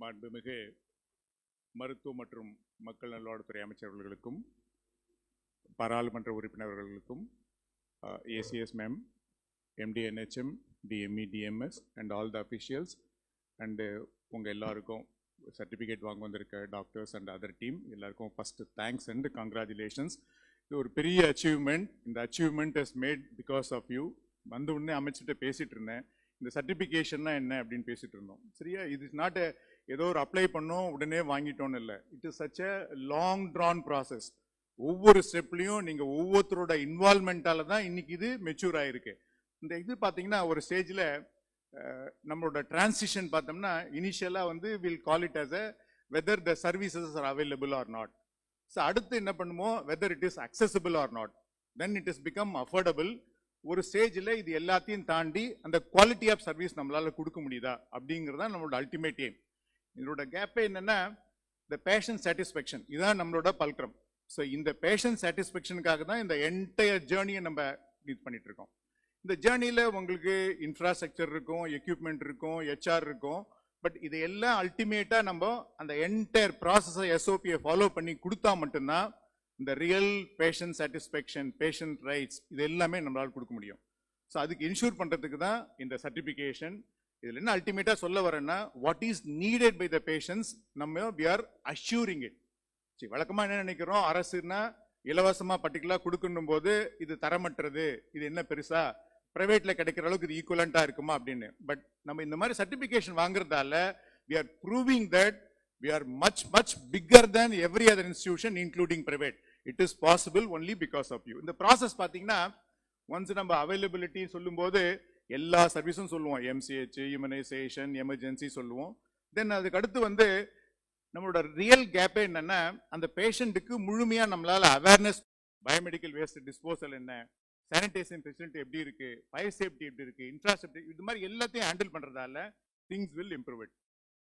மாண்புமிகு மருத்துவ மற்றும் மக்கள் நல்வாழ்வுத்துறை அமைச்சர்களுக்கும் பாராளுமன்ற உறுப்பினர்களுக்கும் ACS ma'am MD NHM DME DMS and all the officials and உங்கள் எல்லாருக்கும் சர்டிஃபிகேட் வாங்க வந்திருக்க டாக்டர்ஸ் அண்ட் அதர் டீம் எல்லாருக்கும் ஃபஸ்ட்டு தேங்க்ஸ் அண்ட் கங்க்ராச்சுலேஷன்ஸ் இது ஒரு பெரிய அச்சீவ்மெண்ட் இந்த achievement is made because of you வந்த உடனே அமைச்சிட்ட பேசிகிட்டு இருந்தேன். இந்த சர்டிஃபிகேஷன்னா என்ன அப்படின்னு பேசிகிட்டு இருந்தோம். சரியா? இது இஸ் நாட் ஏதோ ஒரு அப்ளை பண்ணோம் உடனே வாங்கிட்டோன்னு இல்லை. It is such a long drawn process ஒவ்வொரு ஸ்டெப்லையும் நீங்கள் ஒவ்வொருத்தரோட இன்வால்மெண்ட்டால் தான் இன்னைக்கு இது மெச்சூர் ஆகிருக்கு இந்த இது பார்த்தீங்கன்னா ஒரு ஸ்டேஜில் நம்மளோட டிரான்சிஷன் பார்த்தோம்னா இனிஷியலாக வந்து will call it as a whether the services are available or not so அடுத்து என்ன பண்ணுமோ whether it is accessible or not then it is become affordable ஒரு ஸ்டேஜில் இது எல்லாத்தையும் தாண்டி அந்த குவாலிட்டி ஆஃப் சர்வீஸ் நம்மளால் கொடுக்க முடியுதா? அப்படிங்கிறது தான் நம்மளோட அல்டிமேட் எய்ம் இதோட கேப்பே என்னென்னா இந்த பேஷன் சாட்டிஸ்ஃபேக்ஷன் இதுதான் நம்மளோட பல்க்ரம். ஸோ இந்த பேஷன் சாட்டிஸ்ஃபேக்ஷனுக்காக தான் இந்த என்டையர் ஜேர்னியை நம்ம இது பண்ணிட்டு இருக்கோம் இந்த ஜேர்னியில் உங்களுக்கு இன்ஃப்ராஸ்ட்ரக்சர் இருக்கும் எக்யூப்மெண்ட் இருக்கும் ஹெச்ஆர் இருக்கும். பட் இது எல்லாம் அல்டிமேட்டாக நம்ம அந்த என்டையர் ப்ராசஸை எஸ்ஓபியை ஃபாலோ பண்ணி கொடுத்தா மட்டும்தான் இந்த real patient satisfaction patient rights இது எல்லாமே நம்மளால் கொடுக்க முடியும். ஸோ அதுக்கு இன்ஷூர் பண்ணுறதுக்கு தான் இந்த சர்டிஃபிகேஷன் இதில் என்ன அல்டிமேட்டாக சொல்ல வரேன்னா what is needed by the patients நம்ம வி ஆர் அஷ்யூரிங் இட் சரி வழக்கமாக என்ன நினைக்கிறோம்? அரசுனா இலவசமாக பர்டிகுலராக கொடுக்கணும் போது இது தரமற்றது. இது என்ன பெருசா? ப்ரைவேட்டில் கிடைக்கிற அளவுக்கு இது ஈக்குவலண்ட்டாக இருக்குமா அப்படின்னு. பட் நம்ம இந்த மாதிரி certification வாங்குறதால we are proving that we are much much bigger than every other institution including private it is possible only because of you இந்த ப்ராசஸ் பார்த்தீங்கன்னா ஒன்ஸ் நம்ம அவைலபிலிட்டி சொல்லும்போது எல்லா சர்வீஸும் சொல்லுவோம். எம்சிஹெச் ஹியூமனைசேஷன் எமர்ஜென்சி சொல்லுவோம். தென் அதுக்கு அடுத்து வந்து நம்மளோட ரியல் கேப்பே என்னன்னா அந்த பேஷண்ட்டுக்கு முழுமையாக நம்மளால அவேர்னஸ் பயோமெடிக்கல் வேஸ்ட் டிஸ்போசல் என்ன சானிடேஷன் ஃபெசிலிட்டி எப்படி இருக்கு ஃபயர் சேஃப்டி எப்படி இருக்கு இன்ஃப்ராஸ்ட்ரக்சர் இது மாதிரி எல்லாத்தையும் ஹேண்டில் பண்றதால திங்ஸ் வில் இம்ப்ரூவ் இட்